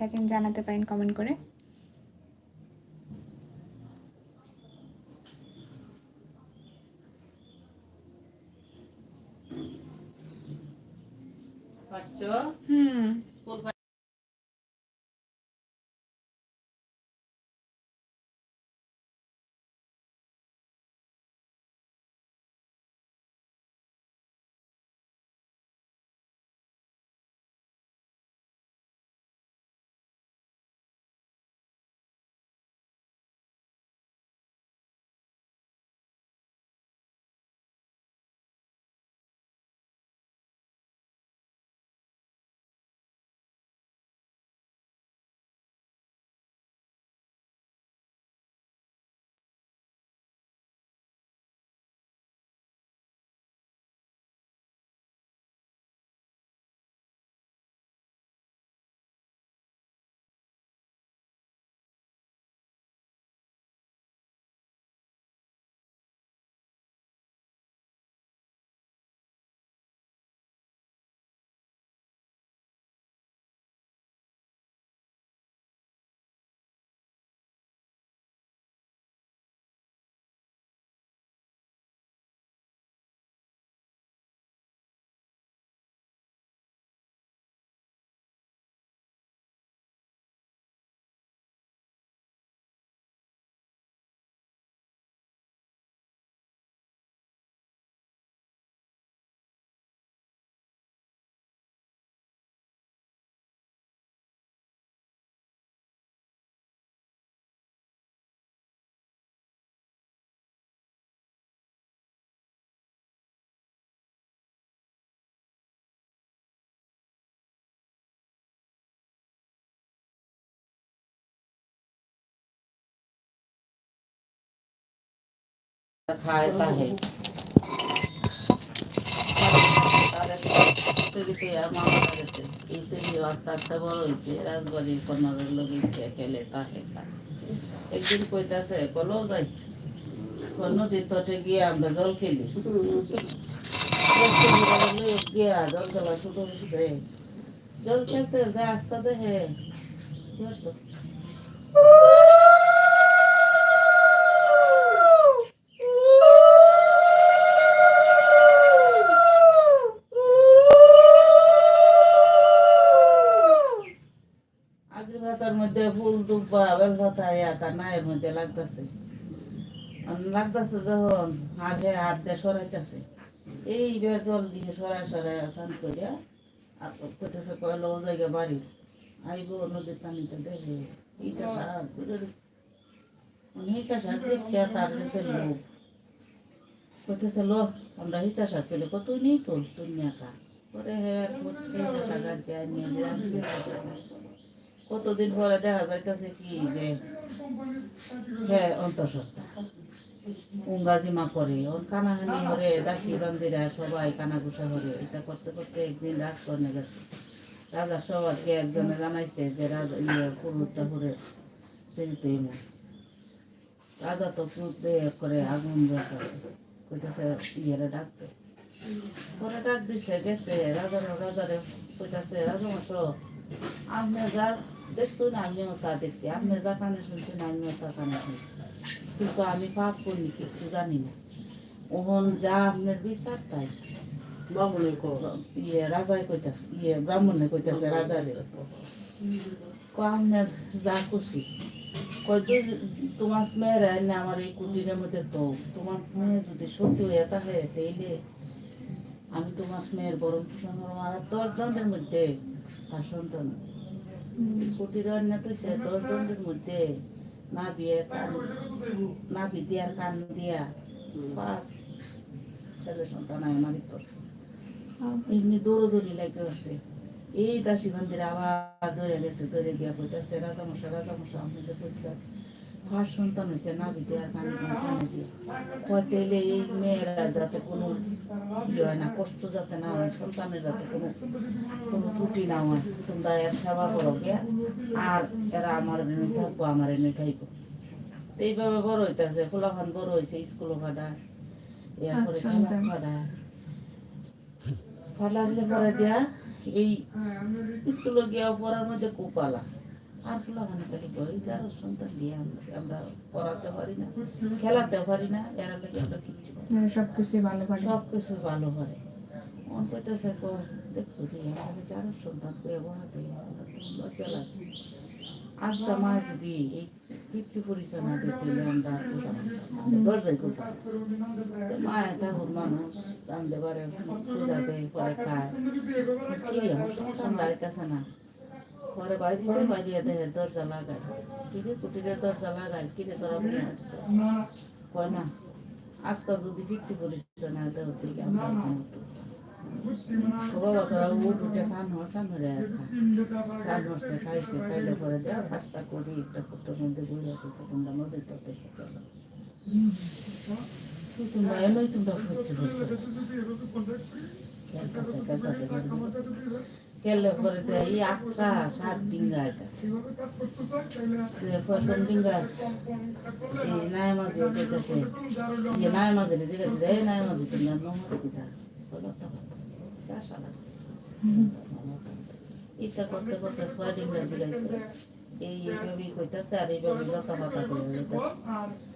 থাকেন জানাতে পারেন কমেন্ট করে। হুম। ফুল পা- খায় তাহে সেদিকে আর মামা গেছে এই সেদি আস্তে আস্তে বড় হয়েছে রাজবাড়ির কন্যার লোক খেলে তাহে খায় একদিন কইতাছে কলো যাই নদীর তটে গিয়ে আমরা জল খেলি গিয়া জল খেলা শুরু হয়েছে জল খেলতে যে আস্তা দেহে ভাতার মধ্যে ফুল দুব্বা বেল ভাতা একা নায়ের মধ্যে লাগতেছে। লাগতেছে যখন আগে হাত দিয়ে সরাইতেছে। এই বে জল দিয়ে সরাই সরাই আসান করিয়া আর কইতেছে কয়লো ও জায়গা বাড়ি। আইব নদীর পানিতে দেখে হিসা শাক হিসা শাক দেখিয়া তার কাছে লোক কইতেছে লো আমরা হিসা শাক পেলে কত নেই তো তুই একা পরে হ্যাঁ কতদিন পরে দেখা যাইতেছে কি যে হ্যাঁ অন্তঃসত্ত্বা। উঙ্গাজিমা করে ওর কানাহানি করে দাসী বান্দিরা সবাই কানাঘুষা করে, এটা করতে করতে একদিন রাজকর্ণে গেছে। রাজা সবাইকে একজনে জানাইছে যে রাজা ইয়ে পুরুষটা করে সেটা রাজা তো পুরুষে করে আগুন জ্বলতেছে। কইতেছে, ইয়েরে ডাকতে পরে ডাক দিছে, গেছে, রাজার, রাজারে। কইতাছে রাজা মাসো আপনি যা দেখছেন আমিও তা দেখছি আপনি যা কানে শুনছেন আমিও তা কানে শুনছি। কিন্তু আমি পাপ করিনি কিচ্ছু জানি না। ওহন যা আপনার বিচার তাই। কো ইয়ে রাজাই কইতাছে ইয়ে ব্রাহ্মণে কইতাছে রাজারে। কো আপনার যা খুশি। কই তোমার মেয়ের না আমার এই কুটিরের মধ্যে তো তোমার মেয়ে যদি সত্যি হয়ে থাকে তাইলে আমি তোমার মেয়ের পোষণ করব। আর দশ জনের মধ্যে তার সন্তান কুটির অন্য তো সে দশ জনের মধ্যে না বিয়ে কান না বিদিয়ার কান দিয়া পাঁচ ছেলে সন্তান আমারই তো এমনি দৌড়দৌড়ি লাগে আসছে। এই দাসী মন্দির আবার ধরে গেছে, ধরে গিয়া কইতাছে, রাজা মশা রাজা মশা আপনি যে কইতাম সন্তান হয়েছে না বিদে আর কানে কানে দিয়ে এই মেয়েরা যাতে কোনো ইয়ে হয় না কষ্ট যাতে না হয় সন্তানের যাতে কোনো কোনো ত্রুটি না হয় তোমরা এর সেবা করো গিয়া আর এরা আমার এনে থাকব আমার এনে খাইবো তো এইভাবে বড় হইতেছে ফুলাফান বড় হয়েছে স্কুলও ফাটা এরপরে। ফাটা ফাটালে পরে দিয়া এই স্কুলে গিয়া পড়ার মধ্যে কোপালা আর ফুলা মানে খালি কই যার সন্তান দিয়ে আমরা পড়াতে পারি না খেলাতেও পারি না এরা লাগে আমরা কিচ্ছু। মানে সব কিছুই ভালো পারে সব কিছু ভালো করে। মন কইতেছে কো দেখছ ঠিক আমাদের যার সন্তান করে বহাতে লজ্জা লাগে আজকে মা যদি এই ফিফটি পরিচয় না দিতে আমরা পোষা মা একটা হুর মানুষ রান্ধতে পারে পূজা দেয় পরে খায়। কি সন্তান না। পরে বাইরে বাইরে দেহে দরজা লাগায়। কিরে কুটিরে দরজা লাগায়, কিরে তোরা কয় না, আজকাল যদি বিক্রি করিস না দেওয়ার খামতো বাবা, তোরা উঠ, উঠে সান হর সান সান হরছে খাইছে, খাইলে পরে যা, পাঁচটা করি একটা ফুটোর মধ্যে বই খেললে পরে তো এই আক্কা সাত ডিঙ্গা যে প্রথম ডিঙ্গা এই নাই মাঝে উঠেছে ইয়ে নাই মাঝে জিজ্ঞাসা এই নাই মাঝে তোমরা নমর কিতা? ইচ্ছা করতে করতে ছয় ডিঙ্গা জিজ্ঞাসা এই এইভাবেই কইতাছে আর এইভাবে লতা পাতা করে যাইতাছে যা।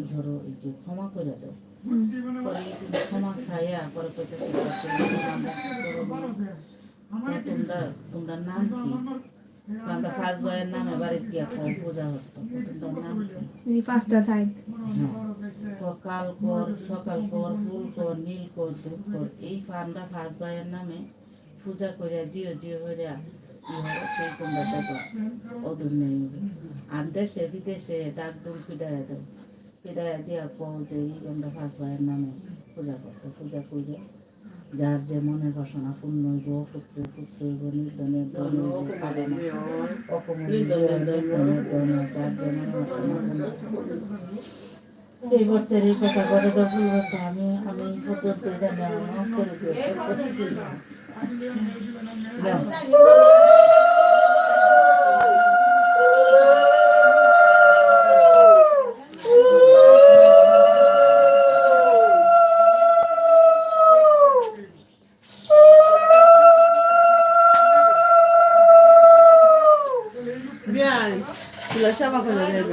ইহরো এই যে ক্ষমা করে দাও। ক্ষমা ছায়া কইতেছে আমরা করব। তোমরা তোমরা নাম কি? আমরা পাঁচ ভাইয়ের নামে বাড়িতে গিয়ে কম পূজা হতো। তোমরা নাম কি? পাঁচটা থাই। সকাল কর সকাল কর ফুল কর নীল কর দুধ কর এই আমরা পাঁচ ভাইয়ের নামে পূজা করিয়া জিও জিও হইয়া ইহারা সেই তোমরা দেখো অদূর নেই। আর দেশে বিদেশে ডাক পিডাইয়া দাও পিডাইয়া দিয়া কও যে এই আমরা পাঁচ ভাইয়ের নামে পূজা করতো পূজা করে যার যে মনের বাসনা পূর্ণ হইব পুত্র পুত্র হইব নির্ধনের ধন এই বর্তের এই কথা করে তো বলব আমি আমি পর্যন্ত জানি আমার করে দিও বিয়াই তুলা সেবা করে দেবে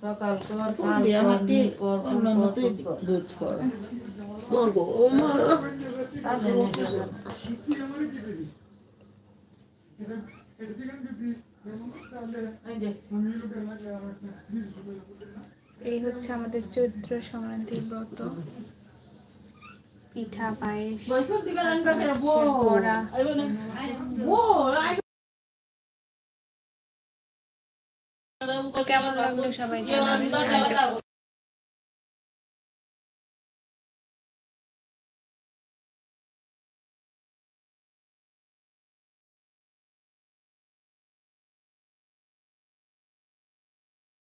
সকাল কর কাল কর নীল কর অন্যান্য কর, তো ফুল কর। দুধ কর। মা ও মা। তাহলে নাকি ওদের এই এই হচ্ছে আমাদের চৈত্র সংক্রান্তির ব্রত। পিঠা পায়েস বড়া। কেমন লাগল সবাই জানাবেন।